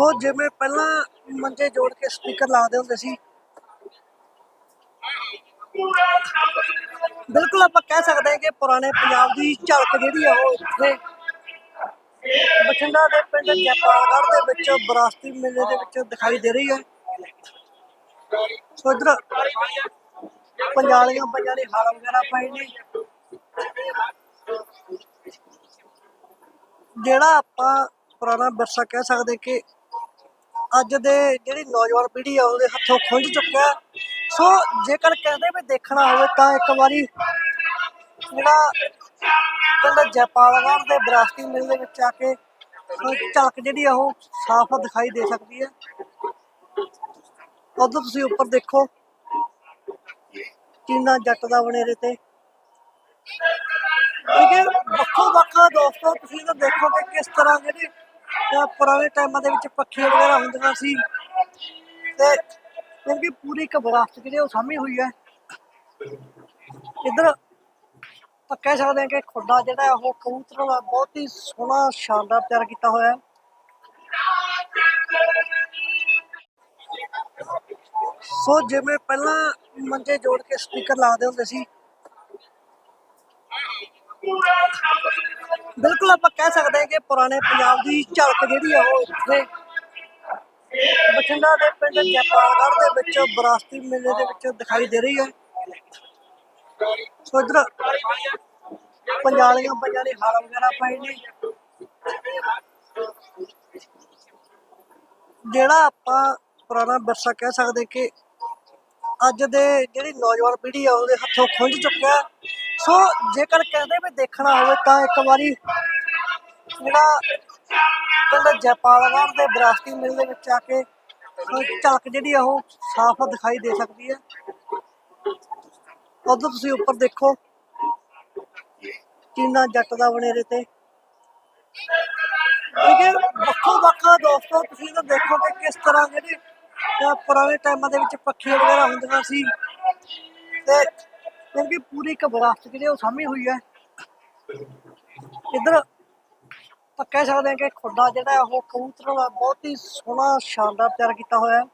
ਸੋ ਜਿਵੇਂ ਪਹਿਲਾਂ ਮੰਜੇ ਜੋੜ ਕੇ ਸਪੀਕਰ ਲਾਦੇ ਹੁੰਦੇ ਸੀ ਬਿਲਕੁਲ ਆਪਾਂ ਕਹਿ ਸਕਦੇ ਹਾਂ ਕਿ ਪੁਰਾਣੇ ਪੰਜਾਬ ਦੀ ਝਲਕ ਜਿਹੜੀ ਆ ਉਹ ਇੱਥੇ ਬਠਿੰਡਾ ਦੇ ਪਿੰਡ ਜੈਪਾਲਗੜ੍ਹ ਦੇ ਵਿੱਚ ਵਿਰਾਸਤੀ ਮੇਲੇ ਦੇ ਵਿੱਚ ਦਿਖਾਈ ਦੇ ਰਹੀ ਹੈ। ਸੋ ਇੱਧਰ ਪੰਜਾਲੀਆਂ ਪੰਜਾਂ ਹਾਰ ਵਗੈਰਾ ਪਾਏ ਨੇ। ਜਿਹੜਾ ਆਪਾਂ ਪੁਰਾਣਾ ਵਿਰਸਾ ਕਹਿ ਸਕਦੇ ਕਿ ਅੱਜ ਦੇ ਜਿਹੜੀ ਨੌਜਵਾਨ ਪੀੜ੍ਹੀ ਆ ਉਹਦੇ ਹੱਥੋਂ ਖੁੰਝ ਚੁੱਕਿਆ ਸੋ ਜੇਕਰ ਕਹਿੰਦੇ ਵੀ ਦੇਖਣਾ ਹੋਵੇ ਤਾਂ ਇੱਕ ਵਾਰੀ ਜਿਹੜਾ ਪਿੰਡ ਜੈਪਾਲਗੜ੍ਹ ਦੇ ਵਿਰਾਸਤੀ ਮੇਲੇ ਦੇ ਵਿੱਚ ਆ ਕੇ ਝਲਕ ਜਿਹੜੀ ਆ ਉਹ ਸਾਫ਼ ਦਿਖਾਈ ਦੇ ਸਕਦੀ ਹੈ। ਉਦੋਂ ਤੁਸੀਂ ਉੱਪਰ ਦੇਖੋ। ਚੀਨਾ ਜੱਟ ਦਾ ਬਨੇਰੇ ਤੇ। ਇਹ ਵੱਖੋ ਵੱਖਾ ਦੋਸਤੋ, ਤੁਸੀਂ ਤਾਂ ਕਿ ਕਿਸ ਤਰ੍ਹਾਂ ਜਿਹੜੇ ਅਹ ਪੁਰਾਣੇ ਟਾਈਮਾਂ ਦੇ ਵਿੱਚ ਪੱਖੇ ਵਗੈਰਾ ਹੁੰਦੀਆਂ ਸੀ। ਤੇ ਕਿਉਂਕਿ ਪੂਰੀ ਇੱਕ ਵਿਰਾਸਤ ਜਿਹੜੀ ਉਹ ਸਾਂਭੀ ਹੋਈ ਹੈ। ਇੱਧਰ ਆਪਾਂ ਕਹਿ ਸਕਦੇ ਹਾਂ ਕਿ ਖੁੱਡਾ ਜਿਹੜਾ ਉਹ ਕਬੂਤਰਾਂ ਦਾ ਬਹੁਤ ਹੀ ਸੋਹਣਾ, ਸ਼ਾਨਦਾਰ ਤਿਆਰ ਕੀਤਾ ਹੋਇਆ ਹੈ। ਸੋ ਜਿਵੇਂ ਪਹਿਲਾਂ ਮੰਜੇ ਜੋੜ ਕੇ ਸਪੀਕਰ ਲਾਦੇ ਹੁੰਦੇ ਸੀ ਬਿਲਕੁਲ ਆਪਾਂ ਕਹਿ ਸਕਦੇ ਹਾਂ ਕਿ ਪੁਰਾਣੇ ਪੰਜਾਬ ਦੀ ਝਲਕ ਜਿਹੜੀ ਆ ਉਹ ਇੱਥੇ ਬਠਿੰਡਾ ਦੇ ਪਿੰਡ ਜੈਪਾਲਗੜ੍ਹ ਦੇ ਵਿੱਚ ਵਿਰਾਸਤੀ ਮੇਲੇ ਦੇ ਵਿੱਚ ਦਿਖਾਈ ਦੇ ਰਹੀ ਹੈ। ਸੋ ਇੱਧਰ ਪੰਜਾਲੀਆਂ ਪੰਜਾਂ ਦੇ ਵਗੈਰਾ ਪਏ ਨੇ। ਜਿਹੜਾ ਆਪਾਂ ਪੁਰਾਣਾ ਵਿਰਸਾ ਕਹਿ ਸਕਦੇ ਕਿ ਅੱਜ ਦੇ ਜਿਹੜੀ ਨੌਜਵਾਨ ਪੀੜ੍ਹੀ ਆ, ਉਹਦੇ ਹੱਥੋਂ ਖੁੰਝ ਚੁੱਕਿਆ। ਸੋ ਜੇਕਰ ਕਹਿੰਦੇ ਵੀ ਦੇਖਣਾ ਹੋਵੇ ਤਾਂ ਇੱਕ ਵਾਰੀ ਜਿਹੜਾ ਪਿੰਡ ਜੈਪਾਲਗੜ੍ਹ ਦੇ ਵਿਰਾਸਤੀ ਮਿਲ ਦੇ ਵਿੱਚ ਆ ਕੇ ਝਲਕ ਜਿਹੜੀ ਆ ਉਹ ਸਾਫ਼ ਦਿਖਾਈ ਦੇ ਸਕਦੀ ਹੈ। ਉਦੋਂ ਤੁਸੀਂ ਉੱਪਰ ਦੇਖੋ, ਚੀਨਾ ਜੱਟ ਦਾ ਬਨੇਰੇ ਤੇ। ਠੀਕ ਹੈ, ਵੱਖੋ ਵੱਖ ਦੋਸਤੋ, ਤੁਸੀਂ ਤਾਂ ਕਿ ਕਿਸ ਤਰ੍ਹਾਂ ਜਿਹੜੇ ਪੁਰਾਣੇ ਟਾਈਮਾਂ ਦੇ ਵਿੱਚ ਪੱਖੇ ਵਗੈਰਾ ਹੁੰਦੀਆਂ ਸੀ। ਤੇ ਕਿਉਂਕਿ ਪੂਰੀ ਇੱਕ ਵਿਰਾਸਤ ਜਿਹੜੀ ਉਹ ਸਾਂਭੀ ਹੋਈ ਹੈ। ਇੱਧਰ ਆਪਾਂ ਕਹਿ ਸਕਦੇ ਹਾਂ ਕਿ ਖੁੱਡਾ ਜਿਹੜਾ ਉਹ ਕਬੂਤਰਾਂ ਦਾ ਬਹੁਤ ਹੀ ਸੋਹਣਾ, ਸ਼ਾਨਦਾਰ ਤਿਆਰ ਕੀਤਾ ਹੋਇਆ ਹੈ।